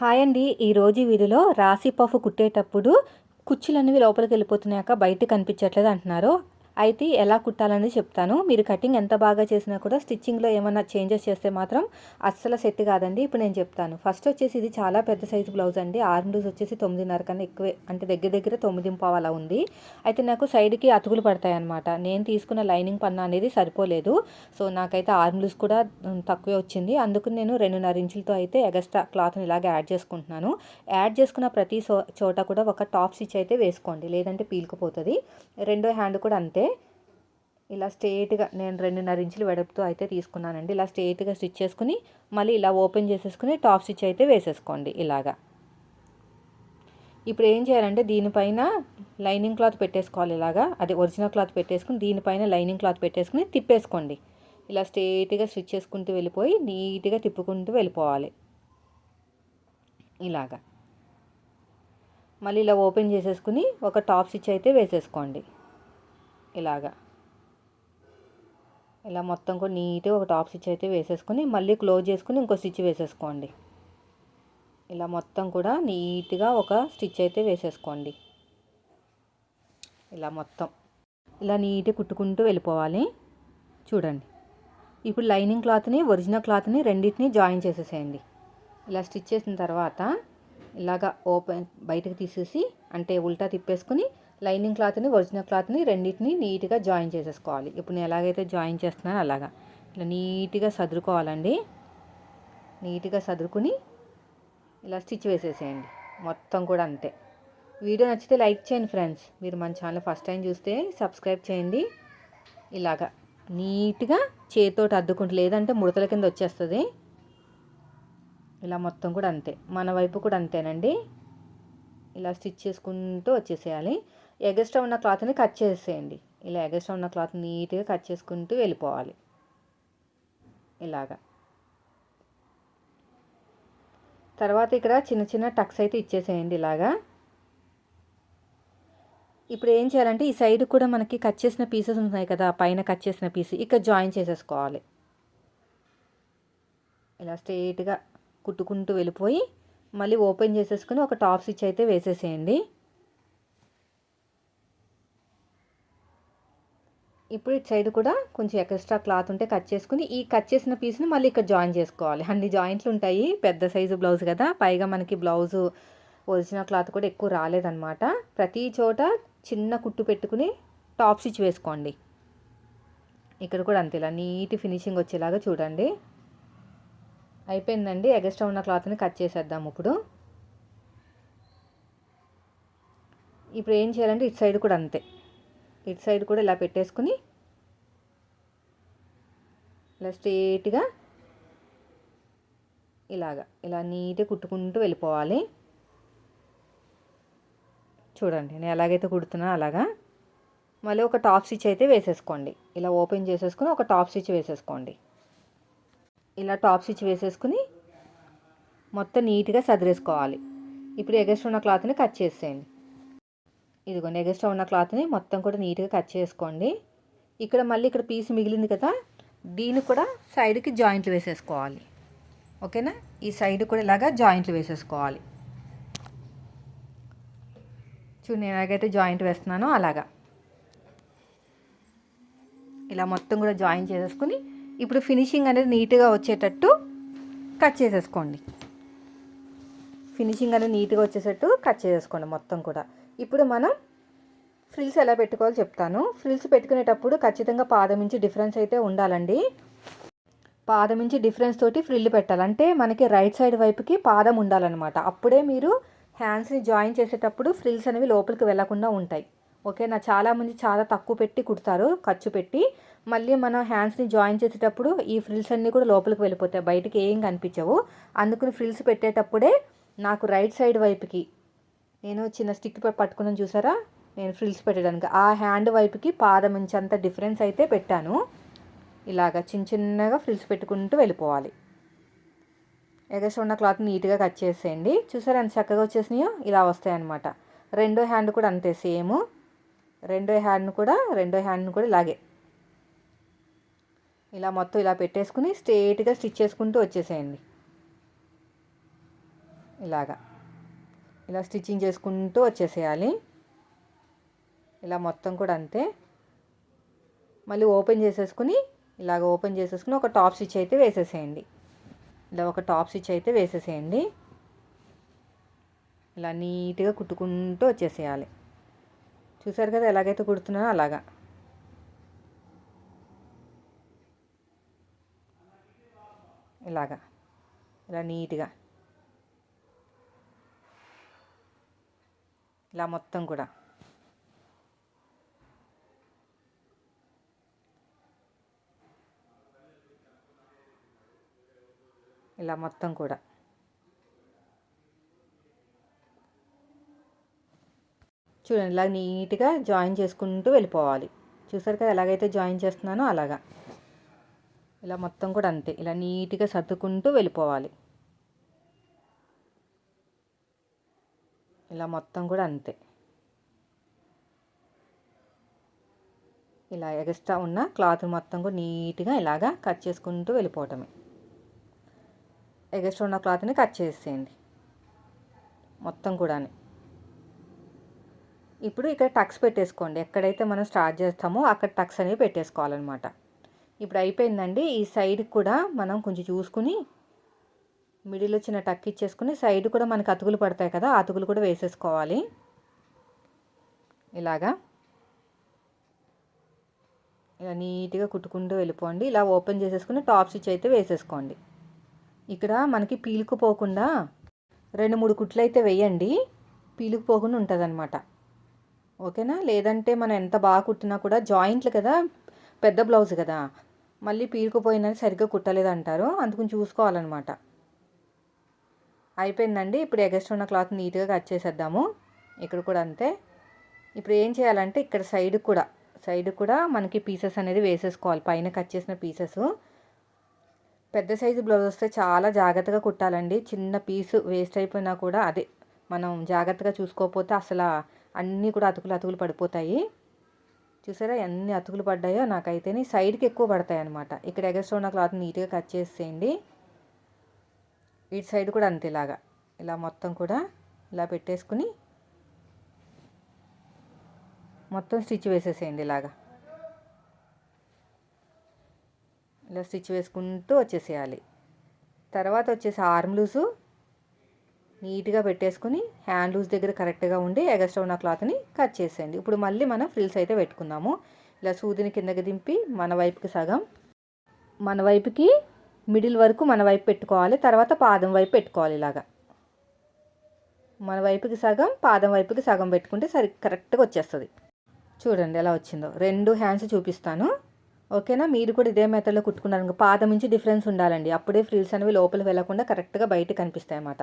Hi అండి ఈరోజు వీడియోలో రాశి పఫ్ కుట్టేటప్పుడు కుచ్చులనేవి లోపలికి వెళ్ళిపోతున్నాక బయట కనిపించట్లేదు అంటున్నారు. అయితే ఎలా కుట్టాలని చెప్తాను. మీరు కటింగ్ ఎంత బాగా చేసినా కూడా స్టిచ్చింగ్లో ఏమైనా చేంజెస్ చేస్తే మాత్రం అస్సలు సెట్ కాదండి. ఇప్పుడు నేను చెప్తాను. ఫస్ట్ వచ్చేసి ఇది చాలా పెద్ద సైజు బ్లౌజ్ అండి. ఆర్మ్ లూజ్ వచ్చేసి తొమ్మిదిన్నర కన్నా ఎక్కువే అంటే దగ్గర దగ్గర తొమ్మిది పావు అలా ఉంది. అయితే నాకు సైడ్కి అతుకులు పడతాయి అనమాట నేను తీసుకున్న లైనింగ్ పన్న అనేది సరిపోలేదు. సో నాకైతే ఆర్మ్ లూజ్ కూడా తక్కువే వచ్చింది. అందుకు నేను రెండున్నర ఇంచులతో అయితే ఎగస్ట్రా క్లాత్ని ఇలాగే యాడ్ చేసుకుంటున్నాను. యాడ్ చేసుకున్న ప్రతి చోట కూడా ఒక టాప్ స్టిచ్ అయితే వేసుకోండి. లేదంటే పీలుకుపోతుంది రెండో హ్యాండ్ కూడా అంతే. ఇలా స్ట్రేట్గా నేను రెండున్నర ఇంచులు వెడపుతో అయితే తీసుకున్నానండి. ఇలా స్ట్రేట్గా స్టిచ్ చేసుకుని మళ్ళీ ఇలా ఓపెన్ చేసేసుకుని టాప్ స్టిచ్ అయితే వేసేసుకోండి ఇలాగా. ఇప్పుడు ఏం చేయాలంటే దీనిపైన లైనింగ్ క్లాత్ పెట్టేసుకోవాలి ఇలాగా. అది ఒరిజినల్ క్లాత్ పెట్టేసుకుని దీనిపైన లైనింగ్ క్లాత్ పెట్టేసుకుని తిప్పేసుకోండి. ఇలా స్ట్రేట్గా స్టిచ్ చేసుకుంటూ వెళ్ళిపోయి నీట్గా తిప్పుకుంటూ వెళ్ళిపోవాలి. ఇలాగా. మళ్ళీ ఇలా ఓపెన్ చేసేసుకుని ఒక టాప్ స్టిచ్ అయితే వేసేసుకోండి. ఇలాగా. ఇలా మొత్తం కూడా నీట్గా ఒక టాప్ స్టిచ్ అయితే వేసేసుకుని మళ్ళీ క్లోజ్ చేసుకుని ఇంకో స్టిచ్ వేసేసుకోండి. ఇలా మొత్తం కూడా నీట్గా ఒక స్టిచ్ అయితే వేసేసుకోండి. ఇలా మొత్తం. ఇలా నీట్గా కుట్టుకుంటూ వెళ్ళిపోవాలి. చూడండి. ఇప్పుడు లైనింగ్ క్లాత్ని ఒరిజినల్ క్లాత్ని రెండింటిని జాయిన్ చేసేసేయండి. ఇలా స్టిచ్ చేసిన తర్వాత ఇలాగా ఓపెన్ బయటకు తీసేసి అంటే ఉల్టా తిప్పేసుకుని లైనింగ్ క్లాత్ని ఒరిజినల్ క్లాత్ని రెండింటిని నీట్గా జాయిన్ చేసేసుకోవాలి. ఇప్పుడు నేను ఎలాగైతే జాయిన్ చేస్తున్నానో అలాగా. ఇలా నీట్గా సదురుకోవాలండి. నీట్గా సదురుకుని ఇలా స్టిచ్ వేసేసేయండి. మొత్తం కూడా అంతే. వీడియో నచ్చితే లైక్ చేయండి ఫ్రెండ్స్. మీరు మన ఛానల్ ఫస్ట్ టైం చూస్తే సబ్స్క్రైబ్ చేయండి. ఇలాగా నీట్గా చేతితోటి అద్దుకుంటే లేదంటే ముడతల కింద వచ్చేస్తుంది. ఇలా మొత్తం కూడా అంతే. మన వైపు కూడా అంతేనండి. ఇలా స్టిచ్ చేసుకుంటూ వచ్చేసేయాలి. ఎగస్ట్రా ఉన్న క్లాత్ని కట్ చేసేయండి. ఇలా ఎగస్ట్రా ఉన్న క్లాత్ నీట్గా కట్ చేసుకుంటూ వెళ్ళిపోవాలి. ఇలాగా. తర్వాత ఇక్కడ చిన్న చిన్న టక్స్ అయితే ఇచ్చేసేయండి ఇలాగా. ఇప్పుడు ఏం చేయాలంటే ఈ సైడ్ కూడా మనకి కట్ చేసిన పీసెస్ ఉన్నాయి కదా పైన కట్ చేసిన పీస్ ఇక్కడ జాయిన్ చేసేసుకోవాలి. ఇలా స్ట్రేట్గా కుట్టుకుంటూ వెళ్ళిపోయి మళ్ళీ ఓపెన్ చేసేసుకుని ఒక టాప్ స్టిచ్ అయితే వేసేసేయండి. ఇప్పుడు ఇటు సైడ్ కూడా కొంచెం ఎక్స్ట్రా క్లాత్ ఉంటే కట్ చేసుకుని ఈ కట్ చేసిన పీస్ని మళ్ళీ ఇక్కడ జాయిన్ చేసుకోవాలి. అన్ని జాయింట్లు ఉంటాయి పెద్ద సైజు బ్లౌజ్ కదా. పైగా మనకి బ్లౌజు ఒరిజినల్ క్లాత్ కూడా ఎక్కువ రాలేదన్నమాట. ప్రతి చోట చిన్న కుట్టు పెట్టుకుని టాప్ స్టిచ్ వేసుకోండి. ఇక్కడ కూడా అంతే ఇలా నీట్ ఫినిషింగ్ వచ్చేలాగా చూడండి. అయిపోయిందండి ఎగస్ట్రా ఉన్న క్లాత్ని కట్ చేసేద్దాం ఇప్పుడు. ఇప్పుడు ఏం చేయాలంటే ఇటు సైడ్ కూడా అంతే. ఇటు సైడ్ కూడా ఇలా పెట్టేసుకుని ఇలా స్ట్రేట్గా ఇలాగా ఇలా నీట్గా కుట్టుకుంటూ వెళ్ళిపోవాలి. చూడండి నేను ఎలాగైతే కుడుతున్నా అలాగా. మళ్ళీ ఒక టాప్ స్టిచ్ అయితే వేసేసుకోండి. ఇలా ఓపెన్ చేసేసుకుని ఒక టాప్ స్టిచ్ వేసేసుకోండి. ఇలా టాప్ స్టిచ్ వేసేసుకుని మొత్తం నీట్గా సదిరేసుకోవాలి. ఇప్పుడు ఎగస్ట్ ఉన్న క్లాత్ని కట్ చేసేయండి. ఇదిగోండి ఎగస్ట్రా ఉన్న క్లాత్ని మొత్తం కూడా నీట్గా కట్ చేసుకోండి. ఇక్కడ మళ్ళీ ఇక్కడ పీస్ మిగిలింది కదా దీన్ని కూడా సైడ్కి జాయింట్లు వేసేసుకోవాలి. ఓకేనా? ఈ సైడ్ కూడా ఇలాగా జాయింట్లు వేసేసుకోవాలి. చూడు నేను ఎలాగైతే జాయింట్ వేస్తున్నానో అలాగా. ఇలా మొత్తం కూడా జాయిన్ చేసేసుకుని ఇప్పుడు ఫినిషింగ్ అనేది నీట్గా వచ్చేటట్టు కట్ చేసేసుకోండి. ఫినిషింగ్ అనేది నీట్గా వచ్చేటట్టు కట్ చేసేసుకోండి మొత్తం కూడా. ఇప్పుడు మనం ఫ్రిల్స్ ఎలా పెట్టుకోవాలో చెప్తాను. ఫ్రిల్స్ పెట్టుకునేటప్పుడు ఖచ్చితంగా పాదం నుంచి డిఫరెన్స్ అయితే ఉండాలండి. పాదం నుంచి డిఫరెన్స్ తోటి ఫ్రిల్ పెట్టాలి. అంటే మనకి రైట్ సైడ్ వైపుకి పాదం ఉండాలన్నమాట. అప్పుడే మీరు హ్యాండ్స్ని జాయిన్ చేసేటప్పుడు ఫ్రిల్స్ అనేవి లోపలికి వెళ్ళకుండా ఉంటాయి. ఓకేనా? చాలామంది చాలా తక్కువ పెట్టి కుడతారు ఖర్చు పెట్టి. మళ్ళీ మనం హ్యాండ్స్ని జాయిన్ చేసేటప్పుడు ఈ ఫ్రిల్స్ అన్నీ కూడా లోపలికి వెళ్ళిపోతాయి. బయటికి ఏం కనిపించవు. అందుకని ఫ్రిల్స్ పెట్టేటప్పుడే నాకు రైట్ సైడ్ వైపుకి నేను చిన్న స్టిక్ పట్టుకున్నాను చూసారా? నేను ఫ్రిల్స్ పెట్టడానికి. ఆ హ్యాండ్ వైపుకి పాదం నుంచి అంత డిఫరెన్స్ అయితే పెట్టాను. ఇలాగ చిన్న చిన్నగా ఫ్రిల్స్ పెట్టుకుంటూ వెళ్ళిపోవాలి. ఎగస్ట్ ఉన్న క్లాత్ నీట్గా కట్ చేసేయండి. చూసారా ఎంత చక్కగా వచ్చేసినాయో? ఇలా వస్తాయన్నమాట. రెండో హ్యాండ్ కూడా అంతే సేమ్ రెండో హ్యాండ్ని కూడా రెండో హ్యాండ్ని కూడా ఇలాగే. ఇలా మొత్తం ఇలా పెట్టేసుకుని స్ట్రేట్గా స్టిచ్ చేసుకుంటూ వచ్చేసేయండి. ఇలాగా. ఇలా స్టిచ్చింగ్ చేసుకుంటూ వచ్చేసేయాలి. ఇలా మొత్తం కూడా అంతే. మళ్ళీ ఓపెన్ చేసేసుకుని ఇలాగ ఓపెన్ చేసేసుకుని ఒక టాప్ స్టిచ్ అయితే వేసేసేయండి. ఇలా ఒక టాప్ స్టిచ్ అయితే వేసేసేయండి. ఇలా నీట్గా కుట్టుకుంటూ వచ్చేసేయాలి. చూసారు కదా ఎలాగైతే కుడుతున్నానో అలాగా. ఇలాగా. ఇలా నీట్గా. ఇలా మొత్తం కూడా. ఇలా మొత్తం కూడా. చూడండి ఇలా నీట్గా జాయిన్ చేసుకుంటూ వెళ్ళిపోవాలి. చూసారు కదా ఎలాగైతే జాయిన్ చేస్తున్నానో అలాగా. ఇలా మొత్తం కూడా అంతే. ఇలా నీట్గా సర్దుకుంటూ వెళ్ళిపోవాలి. ఇలా మొత్తం కూడా అంతే. ఇలా ఎగస్ట్రా ఉన్న క్లాత్ మొత్తం కూడా నీట్గా ఇలాగా కట్ చేసుకుంటూ వెళ్ళిపోవటమే. ఎగస్ట్రా ఉన్న క్లాత్ని కట్ చేసేయండి. మొత్తం కూడా ఇప్పుడు ఇక్కడ టక్స్ పెట్టేసుకోండి. ఎక్కడైతే మనం స్టార్ట్ చేస్తామో అక్కడ టక్స్ అనేవి పెట్టేసుకోవాలన్నమాట. ఇప్పుడు అయిపోయిందండి. ఈ సైడ్ కూడా మనం కొంచెం చూసుకుని మిడిల్ చిన్న టక్ ఇచ్చేసుకుని సైడ్ కూడా మనకు అతుకులు పడతాయి కదా అతుకులు కూడా వేసేసుకోవాలి. ఇలాగా. ఇలా నీట్గా కుట్టుకుంటూ వెళ్ళిపోండి. ఇలా ఓపెన్ చేసేసుకుని టాప్ స్టిచ్ అయితే వేసేసుకోండి. ఇక్కడ మనకి పీలుకుపోకుండా రెండు మూడు కుట్లు అయితే వేయండి. పీలుకుపోకుండా ఉంటుంది అనమాట ఓకేనా? లేదంటే మనం ఎంత బాగా కుట్టినా కూడా జాయింట్లు కదా పెద్ద బ్లౌజ్ కదా మళ్ళీ పీలుకుపోయిందని సరిగ్గా కుట్టలేదు అంటారు అందుకని చూసుకోవాలన్నమాట. అయిపోయిందండి. ఇప్పుడు ఎగస్ట్ ఉన్న క్లాత్ నీట్గా కట్ చేసేద్దాము. ఇక్కడ కూడా అంతే. ఇప్పుడు ఏం చేయాలంటే ఇక్కడ సైడ్ కూడా సైడ్ కూడా మనకి పీసెస్ అనేది వేసేసుకోవాలి. పైన కట్ చేసిన పీసెస్. పెద్ద సైజు బ్లౌజ్ వస్తే చాలా జాగ్రత్తగా కుట్టాలండి. చిన్న పీసు వేస్ట్ అయిపోయినా కూడా అదే మనం జాగ్రత్తగా చూసుకోకపోతే అసలు అన్నీ కూడా అతుకులు అతుకులు పడిపోతాయి. చూసారా ఎన్ని అతుకులు పడ్డాయో? నాకైతేనే సైడ్కి ఎక్కువ పడతాయి అనమాట ఇక్కడ ఎగస్ట్ ఉన్న క్లాత్ నీట్గా కట్ చేసేయండి. ఇటు సైడ్ కూడా అంతేలాగా ఇలా మొత్తం కూడా ఇలా పెట్టేసుకుని మొత్తం స్టిచ్ వేసేసేయండి ఇలాగా. ఇలా స్టిచ్ వేసుకుంటూ వచ్చేసేయాలి. తర్వాత వచ్చేసి ఆర్మ్ లూజు నీట్గా పెట్టేసుకుని హ్యాండ్ లూజ్ దగ్గర కరెక్ట్గా ఉండి ఎగస్ట్రా ఉన్న క్లాత్ని కట్ చేసేయండి. ఇప్పుడు మళ్ళీ మనం ఫ్రిల్స్ అయితే పెట్టుకుందాము. ఇలా సూదిని కిందకి దింపి మన వైపుకి సగం మన వైపుకి మిడిల్ వరకు మన వైపు పెట్టుకోవాలి తర్వాత పాదం వైపు పెట్టుకోవాలి ఇలాగా. మన వైపుకి సగం పాదం వైపుకి సగం పెట్టుకుంటే సరి కరెక్ట్గా వచ్చేస్తుంది. చూడండి ఎలా వచ్చిందో. రెండు హ్యాండ్స్ చూపిస్తాను. ఓకేనా? మీరు కూడా ఇదే మెథడ్లో కుట్టుకున్నారు పాదం నుంచి డిఫరెన్స్ ఉండాలండి. అప్పుడే ఫ్రిల్స్ అనేవి లోపలికి వెళ్ళకుండా కరెక్ట్గా బయట కనిపిస్తాయి అన్నమాట